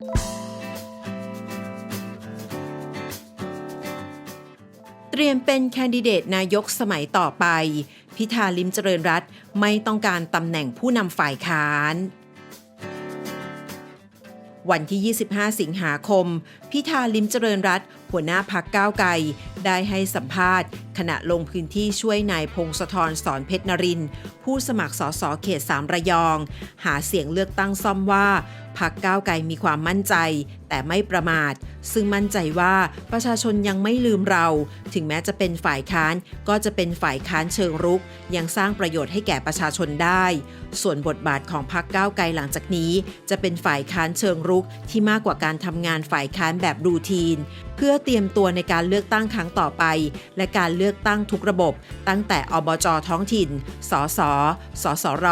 เตรียมเป็นแคนดิเดตนายกสมัยต่อไป พิธาลิมเจริญรัตไม่ต้องการตำแหน่งผู้นำฝ่ายค้าน วันที่ 25 สิงหาคม พิธาลิมเจริญรัต หัวหน้าพักก้าวไกลได้ให้สัมภาษณ์ ขณะลงพื้นที่ช่วยนายพงศธรสอนเพชรนรินทร์ผู้สมัครสสเขต3ระยอง หาเสียงเลือกตั้งซ่อมว่าพักก้าวไกลมีความมั่นใจ แต่ไม่ประมาท ซึ่งมั่นใจว่าประชาชนยังไม่ลืมเรา ถึงแม้จะเป็นฝ่ายค้านก็จะเป็นฝ่ายค้านเชิงรุก ยังสร้างประโยชน์ให้แก่ประชาชนได้ ส่วนบทบาทของพักก้าวไกลหลังจากนี้ จะเป็นฝ่ายค้านเชิงรุกที่มากกว่าการทำงานฝ่ายค้านแบบรูทีน พื่อเตรียมตัวในการเลือกตั้งครั้งต่อไป และการเลือกตั้งทุกระบบ ตั้งแต่อบจท้องถิ่น สส สสร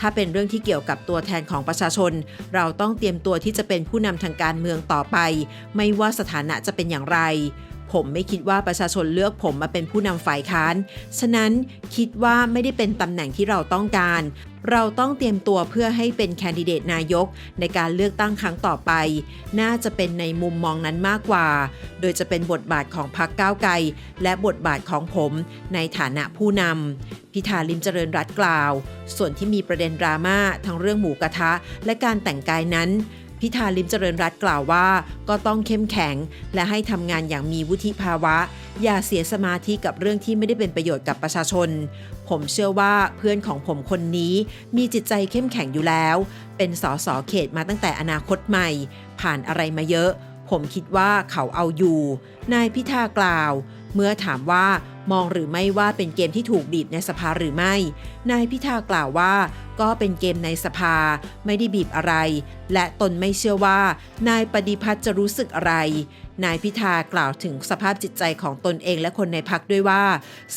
ถ้าเป็นเรื่องที่เกี่ยวกับตัวแทนของประชาชน เราต้องเตรียมตัวที่จะเป็นผู้นำทางการเมืองต่อไป ไม่ว่าสถานะจะเป็นอย่างไร ผมไม่คิดว่าประชาชนเลือกผมมาเป็นผู้นำฝ่ายค้าน ฉะนั้นคิดว่าไม่ได้เป็นตำแหน่งที่เราต้องการ เราต้องเตรียมตัวเพื่อให้เป็นแคนดิเดตนายกในการเลือกตั้งครั้งต่อไป น่าจะเป็นในมุมมองนั้นมากกว่า โดยจะเป็นบทบาทของพรรคก้าวไกล และบทบาทของผมในฐานะผู้นำพิธาลิมเจริญรัตกล่าว ส่วนที่มีประเด็นดราม่าทั้งเรื่องหมูกระทะ และการแต่งกายนั้น พิธาลิมเจริญรัตกล่าวว่า ก็ต้องเข้มแข็ง และให้ทำงานอย่างมีวุฒิภาวะ อย่าเสียสมาธิกับเรื่องที่ไม่ได้เป็นประโยชน์กับประชาชน ผมเชื่อว่าเพื่อนของผมคนนี้มีจิตใจเข้มแข็งอยู่แล้ว เป็นสสเขตมาตั้งแต่อนาคตใหม่ ผ่านอะไรมาเยอะ ผมคิดว่าเขาเอาอยู่ นายพิธากล่าว เมื่อถามว่า มองหรือไม่ว่าเป็นเกมที่ถูกบีบในสภาหรือไม่ นายพิธากล่าวว่า ก็เป็นเกมในสภา ไม่ได้บีบอะไร และตนไม่เชื่อว่า นายปฏิพัฒน์จะรู้สึกอะไร นายพิธากล่าวถึงสภาพจิตใจของตนเองและคนในพักด้วยว่า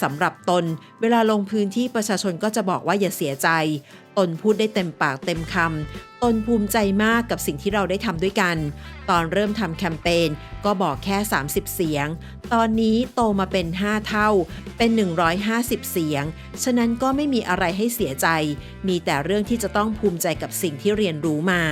สำหรับตนเวลาลงพื้นที่ประชาชนก็จะบอกว่าอย่าเสียใจ ตนพูดได้เต็มปากเต็มคำตนภูมิใจมากกับสิ่งที่เราได้ทำด้วยกัน ตอนเริ่มทำแคมเปญก็บอกแค่ 30 เสียง ตอนนี้โตมาเป็น 5 เท่า เป็น 150 เสียง ฉะนั้นก็ไม่มีอะไรให้เสียใจ มีแต่เรื่องที่จะต้องภูมิใจกับสิ่งที่เรียนรู้มา